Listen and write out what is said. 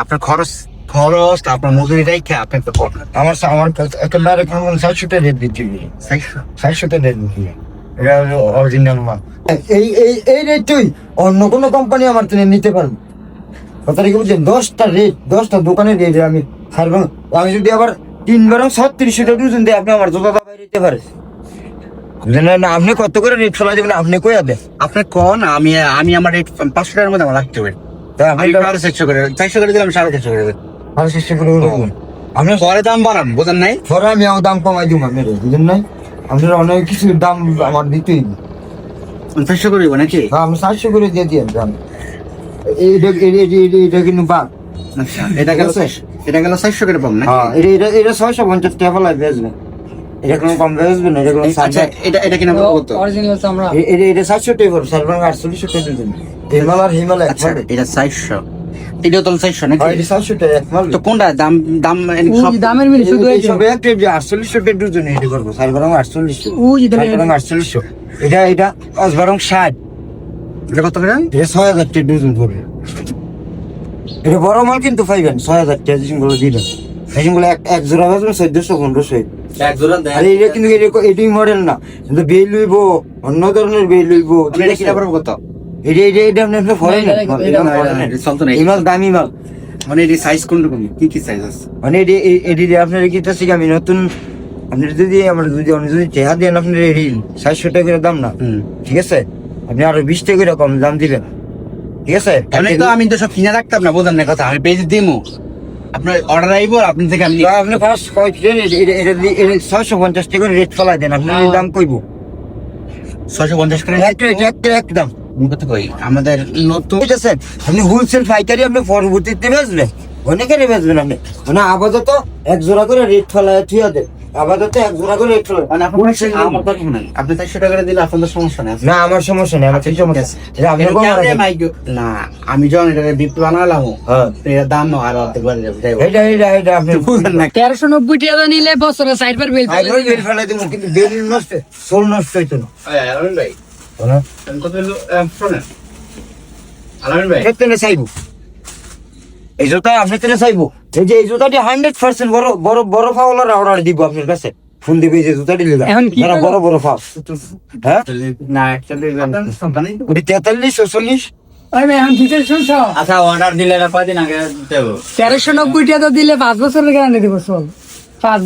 আপনার খরচ খরচ আপনার মজুরি রেখে আপনি তো আমার আমার একটা রেট দিচ্ছি রেট দিচ্ছি এটা অরিজিনাল মাল এই এই এই রেটই অন্য কোনো কোম্পানি আমার থেকে নিতে পারবে কথাটা কি বুঝছেন দশটা রেট দশটা দোকানের রেট আমি ছাড়বো আমি যদি আবার তিন বারং ছত্রিশশো টাকা দুজন দিয়ে আপনি আমার জোতা দাবাই দিতে পারে বুঝলেন না আপনি কত করে রেট ফেলা দেবেন আপনি কই আবে আপনার কোন আমি আমি আমার রেট পাঁচশো টাকার মধ্যে আমার রাখতে হবে আপনি আমি সাড়ে চারশো করে চারশো করে দিলাম সাড়ে চারশো করে আরও চেষ্টা করে আপনি পরে দাম বাড়ান বোঝেন নাই পরে আমি আমার দাম কমাই দিব আপনার বুঝলেন নাই আপনার অনেক কিছু দাম আমার দিতেই। চারশো করে নাকি হ্যাঁ আমি সাতশো করে দিয়ে দিয়ে দাম এইটা এটা কিন্তু বাদ আচ্ছা এটা গেল চারশো এটা গেল চারশো করে পাবো না হ্যাঁ এটা এটা এটা ছয়শো পঞ্চাশ টাকা ফেলায় বেচবেন এটা কোনো কম বেচবেন এটা কোনো আচ্ছা এটা এটা কিনা কত অরিজিনাল চামড়া এ- এটা এটা সাতশো টাকা পড়বে সার বাংলা আটচল্লিশশো টাকা দিবেন হিমালয় হিমালয় আচ্ছা এটা চারশো। এটাও তো চারশো নাকি? হ্যাঁ সাতশো টাকা তো কোনটা? দাম দাম দামের মিল শুধু এই একটা যে আটচল্লিশশো টাকা দুজন এটা করব সার বাংলা আটচল্লিশশো। আটচল্লিশশো। এটা এটা পাঁচ বারং ষাট। এটা কত করে? ছয় হাজার টাকা দুজন পড়বে। এটা বড় মাল কিন্তু পাইবেন ছয় হাজার টাকা জিনিসগুলো জিনিসগুলো এক এক জোড়া বাজবেন চোদ্দশো পনেরোশো। এক জোড়া দেন। আরে এটা কিন্তু এটা- মডেল না। কিন্তু বেল লইব অন্য ধরনের বেল লইব। ঠিক এটা কিনা পড়ব কত? এটা এটা এটা আপনি ফরেন এই মাল দামি মাল। মানে এটি সাইজ কোন রকম কি কি সাইজ আছে? মানে এটি এটি আপনার কি তো আমি নতুন আপনি যদি আমার যদি আপনি যদি চেহারা দেন আপনার এটি সাতশো টাকা করে দাম না। ঠিক আছে? আপনি আরও বিশ টাকা করে কম দাম দিবেন। ঠিক আছে? এমনি তো আমি তো সব কিনে রাখতাম না বোঝেন না কথা। আমি পেজ দিমু। আপনার অর্ডার আইবো আপনি থেকে আমি আপনি ফার্স্ট কয় ছয়শো পঞ্চাশ টাকা করে রেট ফলাই দেন আপনি দাম কইব। ছয়শো পঞ্চাশ করে একদম। কই? আমাদের নতুন বুঝেছেন? আপনি হোলসেল পাইকারি আপনি পরবর্তীতে বেচবেন। অনেকেরই বেচবেন আপনি মানে আপাতত এক জোড়া করে রেট ফেলায় থুয়া দেন আপাতত এক জোড়া করে রেট ফেলায় মানে আপনার আমার আপনি চারশো টাকা করে দিলে আপনাদের সমস্যা নেই। না আমার সমস্যা নেই আমার সমস্যা আছে। রাখেন। মাইক- না আমি যখন এটাকে বানালাম হ্যাঁ। দাম আর অর্ধেক বাড়ে যাবে এটা এটা এটা আপনি বুঝলেন না তেরোশো নব্বই টাকা নিলে বছরে সাইড পার বিল আগে ওই বেল ফেলাই দেবো কিন্তু বেল নষ্ট সোল নষ্ট হইতো না। আলামিন ভাই। আহ, শোনেন। আলামিন ভাই। চাইব। এই জুতা আপনি কেন চাইব? এই যে এই জুতাটি হান্ড্রেড পার্সেন্ট বড় বড় বড় ফাউলার অর্ডার দিব আপনার কাছে। ফোন দিবে যে জুতাটি নিলাম এখন কি যারা বড় বড় ফাউল হ্যাঁ? না অ্যাকচুয়ালি তেতাল্লিশ চল্লিশ আমি এখন ডিটেল শুনছ? আচ্ছা অর্ডার দিলে এটা কয়দিন আগে দেবো? তেরোশো নব্বই টাকা দিলে পাঁচ বছরের গ্যারান্টি দিব চল। পাঁচ